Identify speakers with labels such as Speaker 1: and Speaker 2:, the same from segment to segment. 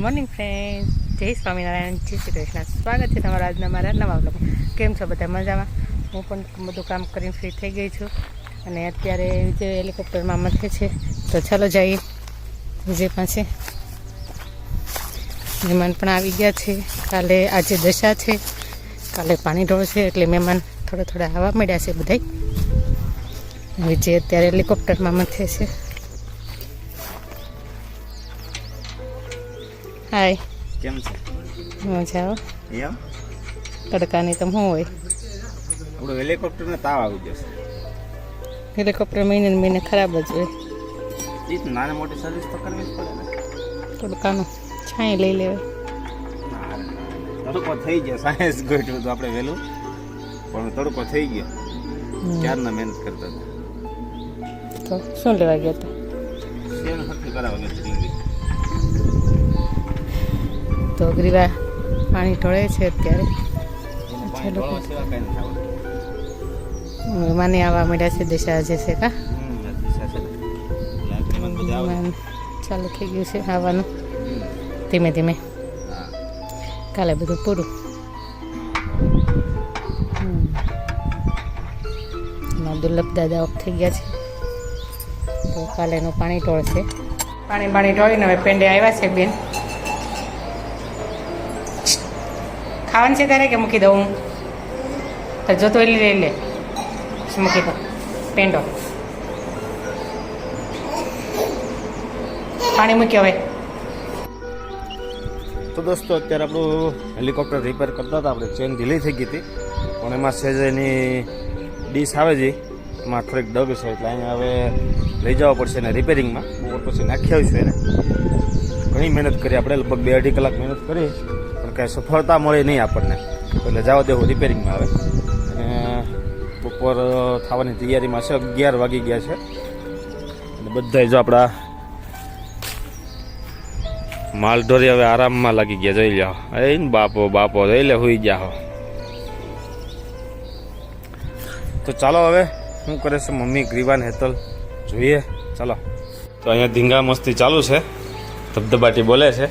Speaker 1: Morning friend જય સ્વામિનારાયણ. જય શ્રી કૃષ્ણ. સ્વાગત છે તમારા આજના મારા નવા બ્લોગમાં કેમ છો બધા? મજામાં? હું પણ બધું કામ કરીને ફ્રી થઈ ગઈ છું. અને અત્યારે જે હેલિકોપ્ટરમાં મથે છે, તો ચાલો જઈએ. વિજય પાસે મહેમાન પણ આવી ગયા છે. કાલે આજે દશા છે. કાલે પાણી ઢોળ છે, એટલે મહેમાન થોડા થોડા આવવા મળ્યા છે બધાય. વિજય અત્યારે હેલિકોપ્ટરમાં મથે છે હાય.
Speaker 2: કેમ છે?
Speaker 1: મજા આવે
Speaker 2: એમ?
Speaker 1: તડકાની તો શું હોય.
Speaker 2: આપણું હેલિકોપ્ટરને તાવ આવી જશે
Speaker 1: હેલિકોપ્ટર મહિને મહિને ખરાબ જ હોય.
Speaker 2: એ તો નાની મોટી સર્વિસ તો કરવી જ પડે ને.
Speaker 1: તડકાનું છાંય લઈ લેવાય.
Speaker 2: તડકો થઈ ગયો સાયન્સ ગોઠવું તો આપણે વહેલું. પણ તડકો થઈ ગયો. ક્યારના મહેનત કરતા હતા?
Speaker 1: તો શું લેવા ગયા હતા?
Speaker 2: સેમ સરખી કરાવવા ગયા
Speaker 1: તો ગ્રીવા પાણી ઢોળે છે અત્યારે. મહેમાને આવવા મળ્યા છે દિશા જશે છે કા?
Speaker 2: છે
Speaker 1: ચાલુ થઈ ગયું છે આવવાનું. ધીમે ધીમે. કાલે બધું પૂરું. દુર્લભ દાદા ઓફ થઈ ગયા છે. તો કાલે એનું પાણી ટોળશે પાણી પાણી ટોળીને હવે પેંડે આવ્યા છે બેન. ખાવાનું છે તારે કે મૂકી દઉં? તો જોતો એટલે લઈ લે. મૂકી દો પેંડો. પાણી મૂક્યો હવે.
Speaker 2: તો દોસ્તો, અત્યારે આપણું હેલિકોપ્ટર રિપેર કરતા હતા. આપણે ચેન ઢીલી થઈ ગઈ હતી. પણ એમાં સેજની ડીશ આવે છે, એમાં થોડીક ડગ છે. એટલે અહીંયા હવે લઈ જવા પડશે એને રિપેરિંગમાં બપોર પછી નાખી આવીશું એને. ઘણી મહેનત કરી. આપણે લગભગ બે અઢી કલાક મહેનત કરી. કાંઈ સફળતા મળે નહીં આપણને. એટલે જવા દેવું રિપેરિંગમાં આવે બપોર થવાની તૈયારીમાં છે, અગિયાર વાગી ગયા છે. અને બધા જો આપણા માલઢોરી હવે આરામમાં લાગી ગયા, જોઈ લો એ બાપો બાપો, જોઈ લે, હોઈ ગયા હો. તો ચાલો હવે, શું કરે છે મમ્મી? ગ્રીવાન હેતલ જોઈએ. ચાલો. તો અહીંયા ધીંગા મસ્તી ચાલુ છે. ધબધબાટી બોલે છે.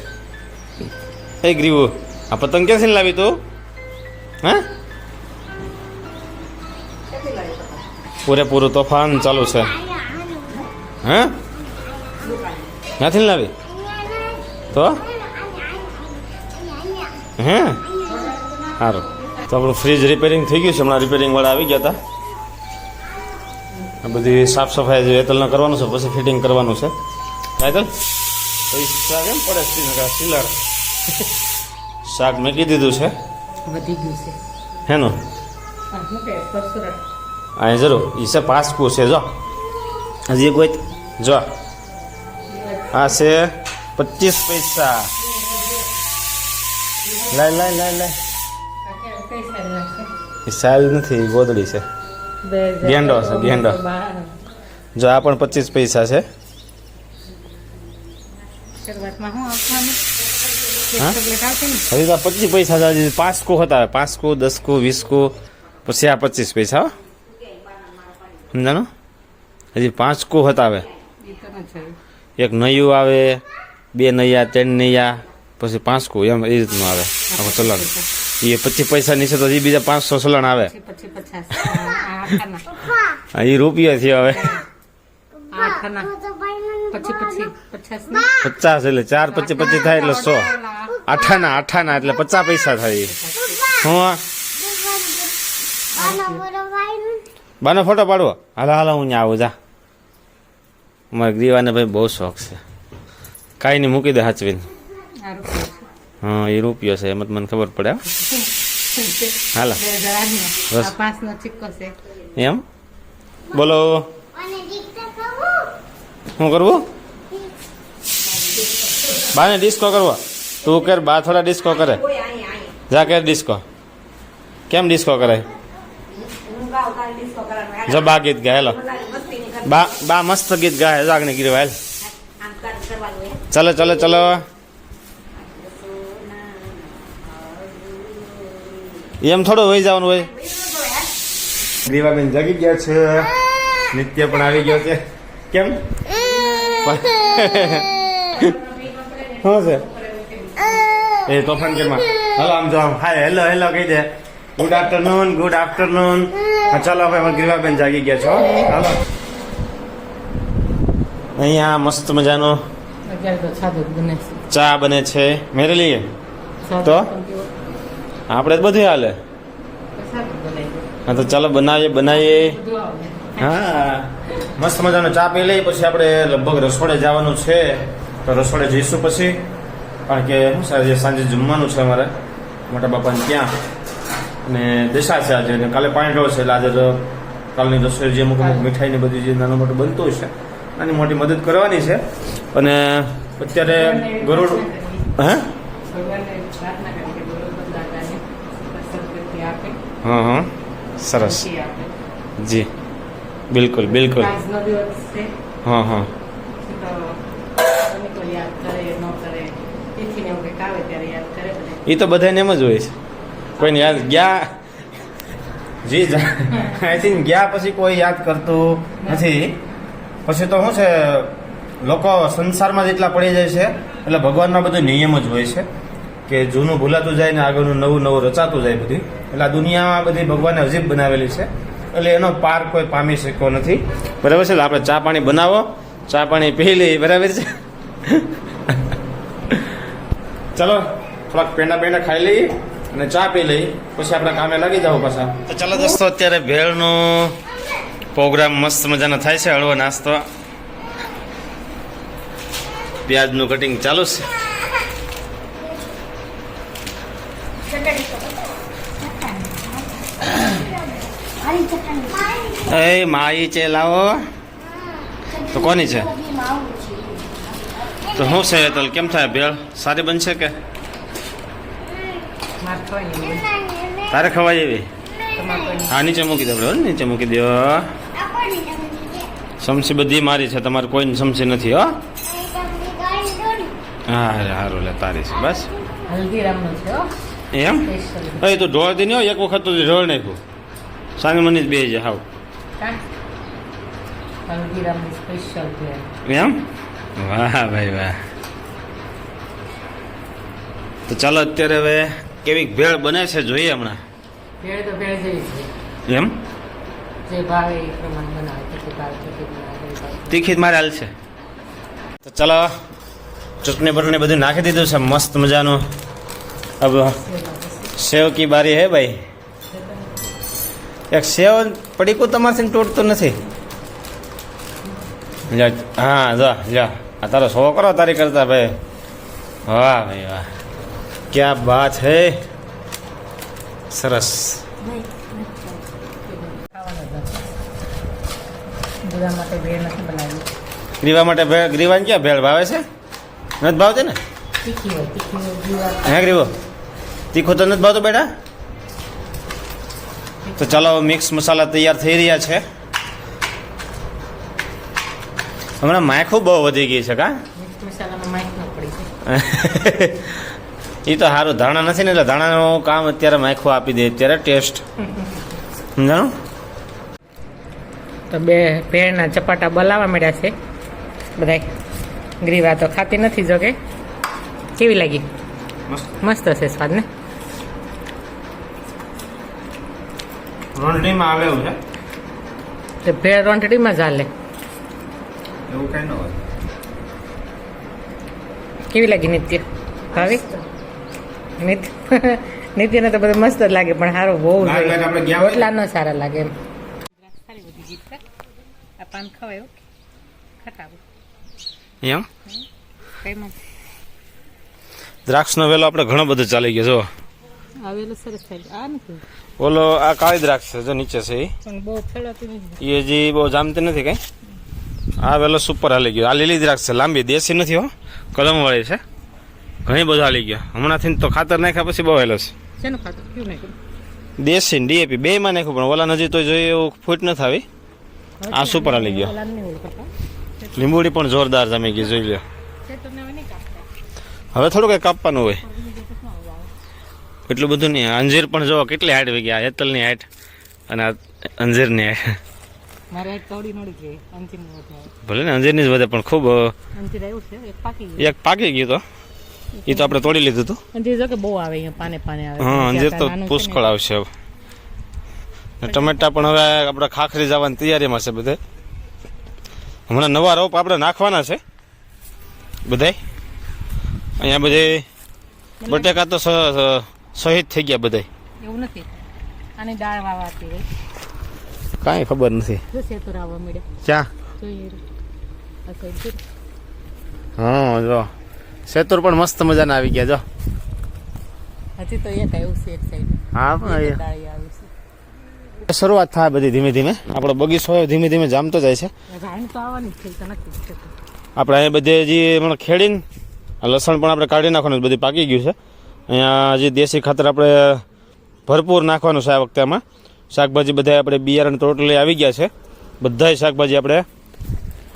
Speaker 2: એ ગ્રીવો? આ પતંગ ક્યાંથી લાવી તું હા પૂરેપૂરું તોફાન ચાલુ છે હા ક્યાંથી લાવી તો હે સારું તો આપણું ફ્રીજ રિપેરિંગ થઈ ગયું છે હમણાં રિપેરિંગ વાળા આવી ગયા હતા આ બધી સાફ સફાઈ જે હેતલને કરવાનું છે, પછી ફિટિંગ કરવાનું છે. હેતલ પૈસા કેમ પડે સિલર શાક મેકી દીધું છે?
Speaker 1: વધી ગયું છે.
Speaker 2: હેનું?
Speaker 1: હા,
Speaker 2: જરૂર. એ છે પાસકું છે જો. હજી કોઈ જો. આ છે પચીસ પૈસા. લાય લાય લાય લાય. એ સારી નથી ગોદડી છે. ગેંડો છે, ગેંડો. જો આ પણ પચીસ પૈસા છે.
Speaker 1: શરૂઆતમાં હું આપવાનું એક
Speaker 2: હા?
Speaker 1: ચોકલેટ આવશે ને
Speaker 2: હજી તો પચીસ પૈસા પાંચ કો હતા પાંચ કો દસ કો વીસ કો પછી આ પચીસ પૈસા હો સમજાણો હજી પાંચ કો હતા હવે. એક નૈયું આવે બે નૈયા ત્રણ નૈયા પછી પાંચ કો એમ એ રીતનું આવે આખું ચલણ એ પચીસ પૈસા નીચે તો હજી બીજા પાંચસો ચલણ આવે એ રૂપિયા થયો હવે
Speaker 1: પચાસ
Speaker 2: એટલે ચાર પચીસ પચીસ થાય એટલે સો આઠાના આઠાના એટલે પચાસ પૈસા થાય. હું? બાનો ફોટો પાડવો. હાલો હાલો હું ત્યાં આવું જા. મારા ગ્રીવાને ભાઈ બહુ શોખ છે. કાંઈ નહીં મૂકી દે હાચવીને. હા એ રૂપિયો છે એમ જ મને ખબર પડે હાલો. એમ? બોલો. શું કરવું? બાને ડિસ્કો કરવો. તું કર બા થોડા ડિસ્કો કરે. જા કર ડિસ્કો કેમ ડિસ્કો કરે? જો બા ગીત ગાય હેલો. બા બા મસ્ત ગીત ગાય જાગને ગીરી વાયલ ચલો ચલો ચલો. એમ થોડું વહી જવાનું હોય. ગ્રીવાબેન જગી ગયા છે. નિત્ય પણ આવી ગયો છે. કેમ? શું છે? એ તોફાન કેમાં હલો આમ જો હાય હેલો હેલો કહી દે. ગુડ આફ્ટરનૂન ગુડ આફ્ટરનૂન ચાલો હવે અમે ગ્રીવાબેન જાગી ગયા છો. હાલો. અહીંયા મસ્ત મજાનો ચા બને છે.
Speaker 1: મેરેલી
Speaker 2: તો? આપણે જ બધું હાલે. હા તો ચાલો બનાવીએ બનાવીએ. હા. મસ્ત મજાનો ચા પી લઈએ પછી આપણે લગભગ રસોડે જવાનું છે. તો રસોડે જઈશું પછી. કારણ કે શું સાહેબ સાંજે જમવાનું છે અમારે. મોટા બાપાને ત્યાં. અને દશા છે આજે. અને કાલે પાણી છે એટલે આજે કાલની રસોઈ જે અમુક અમુક મીઠાઈ ને બધી જે નાનું મોટું બનતું છે નાની મોટી મદદ કરવાની છે. અને અત્યારે ગરુડ હે? હા હા. સરસ. જી. બિલકુલ બિલકુલ. હા હા. એ તો બધાને એમ જ હોય છે. કોઈને યાદ ગયા જી આઈ થિંક ગયા પછી કોઈ યાદ કરતું નથી. પછી તો શું છે લોકો સંસારમાં જેટલા પડી જાય છે એટલે ભગવાનના બધો નિયમ જ હોય છે કે જૂનું ભૂલાતું જાય ને આગળનું નવું નવું રચાતું જાય બધી. એટલે આ દુનિયામાં બધી ભગવાને અજીબ બનાવેલી છે. એટલે એનો પાર કોઈ પામી શક્યો નથી. બરાબર છે આપણે ચા પાણી બનાવો. ચા પાણી પી લઈએ બરાબર છે. ચલો થોડાક પેંડા પેંડા ખાઈ લઈએ અને ચા પી લઈ પછી આપણે કામે લાગી જાવ પાછા. તો ચાલો દોસ્તો અત્યારે ભેળનો પ્રોગ્રામ મસ્ત મજાનો થાય છે હળવો નાસ્તો. પ્યાજનું કટિંગ ચાલુ છે. એ માઈ છે લાવો તો કોની છે? તો શું છે તો કેમ થાય ભેળ સારી બનશે કે? તારે ખવાય એવી? હા નીચે મૂકી દે આપણે નીચે મૂકી દો સમસી બધી મારી છે તમારે કોઈની સમસી નથી હો. હા અરે સારું લે તારી છે બસ. એમ? એ તો ઢોળ દી નહીં એક વખત તો ઢોળ નાખ્યું સામે મને જ બે છે હાવ. એમ? વાહ ભાઈ વાહ. તો ચાલો અત્યારે હવે કેવી ભેળ બને છે જોઈએ હમણાં?
Speaker 1: ભેળ તો ભેળ જેવી છે.
Speaker 2: એમ?
Speaker 1: જે ભાવે એ પ્રમાણે બનાવે.
Speaker 2: તીખી જ મારે હાલ છે. તો ચાલો ચટણી બટણી બધું નાખી દીધું છે મસ્ત મજાનું. અબ સેવ કી બારી હે ભાઈ? એક સેવ પડીકું તમારાથી તૂટતું નથી? હા જો જા. આ તારો છોકરો તારી કરતા ભાઈ. વાહ ભાઈ વાહ. ક્યાં બાત હે? સરસ. ગ્રીવા માટે ભેળ ગ્રીવાને ક્યાં ભેળ ભાવે છે? નથી ભાવતી ને? હે ગ્રીવો? તીખું તો નથી ભાવતું બેટા? તો ચાલો મિક્સ મસાલા તૈયાર થઈ રહ્યા છે. હમણાં માખું બહુ વધી ગઈ છે કા? એ તો સારું ધાણા નથી ને એટલે ધાણાનું કામ અત્યારે માખું આપી દે અત્યારે ટેસ્ટ. સમજાણો
Speaker 1: તો બે ભેળના ચપાટા બોલાવવા મળ્યા છે. બધા ગ્રીવા તો ખાતી નથી જો કે કેવી લાગી? મસ્ત. છે સ્વાદ ને?
Speaker 2: રોંઢણીમાં આવે એવું છે
Speaker 1: ભેળ રોંટડીમાં જ હાલે.
Speaker 2: એવું કઈ ન હોય.
Speaker 1: કેવી લાગી નિત્ય? ભાવિક નિત્ય? નિત્યને તો બધું મસ્ત જ લાગે પણ સારું બહુ. રોટલા ન? સારા લાગે એમ. પાન ખવાય
Speaker 2: એમ? દ્રાક્ષનો વેલો આપણે ઘણો બધો ચાલી ગયો જો. ઓલો આ કાળી દ્રાક્ષ છે જો નીચે છે એ
Speaker 1: પણ બહુ ફેલાતી નથી.
Speaker 2: એ હજી બહુ જામતી નથી કઈ? આ વેલો સુપર હાલી ગયો. આ લીલી દ્રાક્ષ છે લાંબી દેશી નથી હો. કલમવાળી છે. ઘણી બધું હાલી ગયો. હમણાંથી તો ખાતર નાખ્યા પછી બહુ હેલો છે. દેશી ડીએપી. બે માં નાખ્યું પણ ઓલા નજીક તો જોઈએ એવું ફૂટ ન થાવી આ સુપર હાલી ગયો. લીંબુડી પણ જોરદાર જમી ગઈ જોઈ લ્યો.
Speaker 1: ને હવે
Speaker 2: થોડું કંઈ કાપવાનું હોય. એટલું બધું નહીં. અંજીર પણ જોવો કેટલી હાઈટ વી ગયા હેતલની હાઈટ અને આ અંજીરની હાઈટ. ભલે ને અંજીરની જ વધે પણ ખૂબ
Speaker 1: એક પાકી ગયું.
Speaker 2: તો? એ તો આપણે તોડી લીધું હતું?
Speaker 1: અંજીર જો કે બહુ આવે અહીંયા પાને પાને આવે.
Speaker 2: હા અંજીર તો. પુષ્કળ આવશે હવે. ટમેટા પણ હવે આપણે ખાખરી જવાની તૈયારીમાં છે બધે. હમણાં નવા રોપ આપણે નાખવાના છે બધાય. અહીંયા બધે બટેકા તો શહીદ થઈ ગયા બધાય.
Speaker 1: એવું નથી. આની દાળ વાવાતી
Speaker 2: કાંઈ ખબર નથી.
Speaker 1: જો જો.
Speaker 2: હા જો. સેતુર પણ મસ્ત મજાના આવી ગયા જો.
Speaker 1: હજી તો એક આવ્યું છે એક સાઈડ
Speaker 2: હા પણ શરૂઆત થાય બધી ધીમે ધીમે. આપણો બગીચો ધીમે ધીમે જામતો જાય છે.
Speaker 1: જ જ.
Speaker 2: આપણે અહીંયા બધે હજી હમણાં ખેડીને લસણ પણ આપણે કાઢી નાખવાનું બધું પાકી ગયું છે. અહીંયા હજી દેશી ખાતર આપણે ભરપૂર નાખવાનું છે આ વખતે આમાં. શાકભાજી બધા આપણે બિયારણ ટોટલી આવી ગયા છે. બધાય શાકભાજી આપણે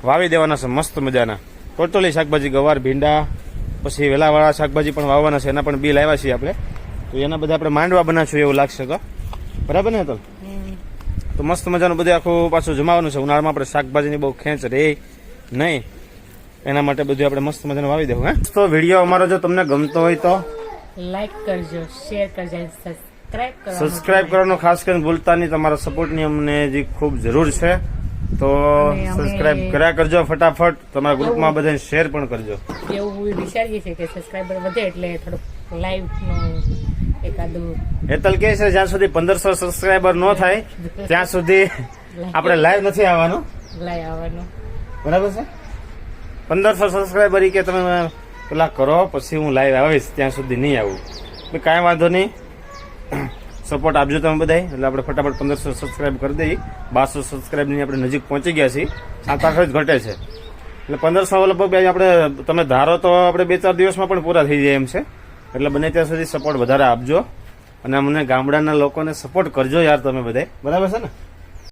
Speaker 2: વાવી દેવાના છે મસ્ત મજાના. ટોટલી શાકભાજી ગવાર ભીંડા પછી વેલાવાળા શાકભાજી પણ વાવવાના છે એના પણ બી લાવ્યા છીએ આપણે. તો એના બધા આપણે માંડવા બનાવશું એવું લાગશે તો. બરાબર ને તો તો મસ્ત મજાનું બધું આખું પાછું જમાવાનું છે. ઉનાળામાં આપણે શાકભાજીની બહુ ખેંચ રહે નહીં. એના માટે બધું આપણે મસ્ત મજાનું વાવી દેવું હે? તો વીડિયો અમારો જો તમને ગમતો હોય તો
Speaker 1: લાઈક કરજો શેર કરજો સબસ્ક્રાઇબ
Speaker 2: કરવાનું ખાસ કરીને ભૂલતા નહીં. તમારા સપોર્ટની અમને જે ખૂબ જરૂર છે. તો સબસ્ક્રાઇબ કર્યા કરજો ફટાફટ. તમારા ગ્રુપમાં બધાને શેર પણ કરજો.
Speaker 1: એવું વિચારીએ છીએ કે સબસ્ક્રાઇબર વધે એટલે થોડુંક લાઈવનું એકાદું
Speaker 2: હેતલ કે છે જ્યાં સુધી પંદરસો સબસ્ક્રાઈબર ન થાય ત્યાં સુધી આપણે લાઈવ નથી આવવાનું.
Speaker 1: લાઈવ આવવાનું.
Speaker 2: બરાબર છે? પંદરસો સબસ્ક્રાઇબર કે તમે પેલા કરો પછી હું લાઈવ આવીશ ત્યાં સુધી નહીં આવું. કાંઈ વાંધો નહીં. સપોર્ટ આપજો તમે બધાય. એટલે આપણે ફટાફટ પંદરસો સબસ્ક્રાઇબ કરી દઈએ. બારસો સબસ્ક્રાઈબની આપણે નજીક પહોંચી ગયા છીએ. સાત આઠ જ ઘટે છે. એટલે પંદરસો લગભગ બે આપણે, તમે ધારો તો આપણે બે ચાર દિવસમાં પણ પૂરા થઈ જાય એમ છે. એટલે બને ત્યાં સુધી સપોર્ટ વધારે આપજો. અને અમને ગામડાના લોકોને સપોર્ટ કરજો યાર તમે બધાય. બરાબર છે ને?